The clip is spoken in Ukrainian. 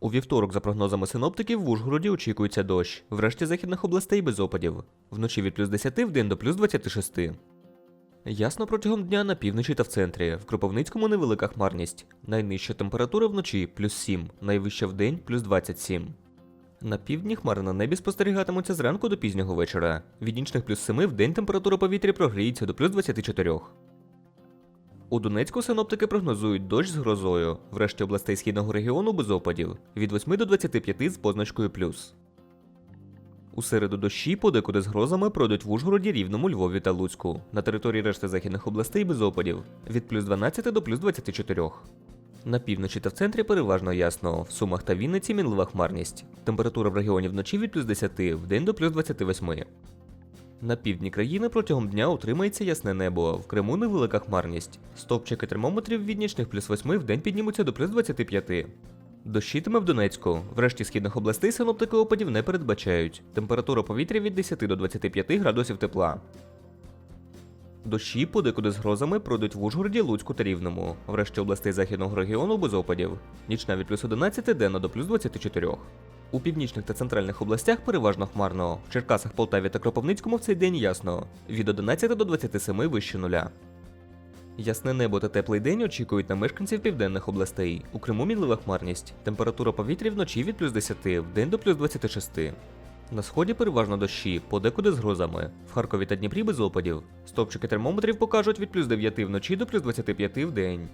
У вівторок, за прогнозами синоптиків, в Ужгороді очікується дощ. В решті західних областей без опадів. Вночі від плюс 10 в день до плюс 26. Ясно протягом дня на півночі та в центрі. В Кропивницькому невелика хмарність. Найнижча температура вночі плюс 7, найвища в день плюс 27. На півдні хмари на небі спостерігатимуться зранку до пізнього вечора. Від нічних плюс 7 в день температура повітря прогріється до плюс 24. У Донецьку синоптики прогнозують дощ з грозою. В решті областей східного регіону без опадів від 8 до 25 з позначкою плюс. У середу дощі подекуди з грозами пройдуть в Ужгороді, Рівному, Львові та Луцьку. На території решти західних областей без опадів від плюс 12 до плюс 24. На півночі та в центрі переважно ясно. В Сумах та Вінниці мінлива хмарність. Температура в регіоні вночі від плюс 10, в день до плюс 28. На півдні країни протягом дня утримається ясне небо. В Криму невелика хмарність. Стопчики термометрів від нічних плюс 8 в день піднімуться до плюс 25. Дощитиме в Донецьку. Врешті східних областей синоптики опадів не передбачають. Температура повітря від 10 до 25 градусів тепла. Дощі подекуди з грозами пройдуть в Ужгороді, Луцьку та Рівному. Врешті областей західного регіону без опадів. Нічна від плюс 11 денна до плюс 24. У північних та центральних областях переважно хмарно. В Черкасах, Полтаві та Кропивницькому в цей день ясно. Від 11 до 27 вище нуля. Ясне небо та теплий день очікують на мешканців південних областей. У Криму мінлива хмарність. Температура повітря вночі від плюс 10, в день до плюс 26. На сході переважно дощі, подекуди з грозами. В Харкові та Дніпрі без опадів. Стопчики термометрів покажуть від плюс 9 вночі до плюс 25 в день.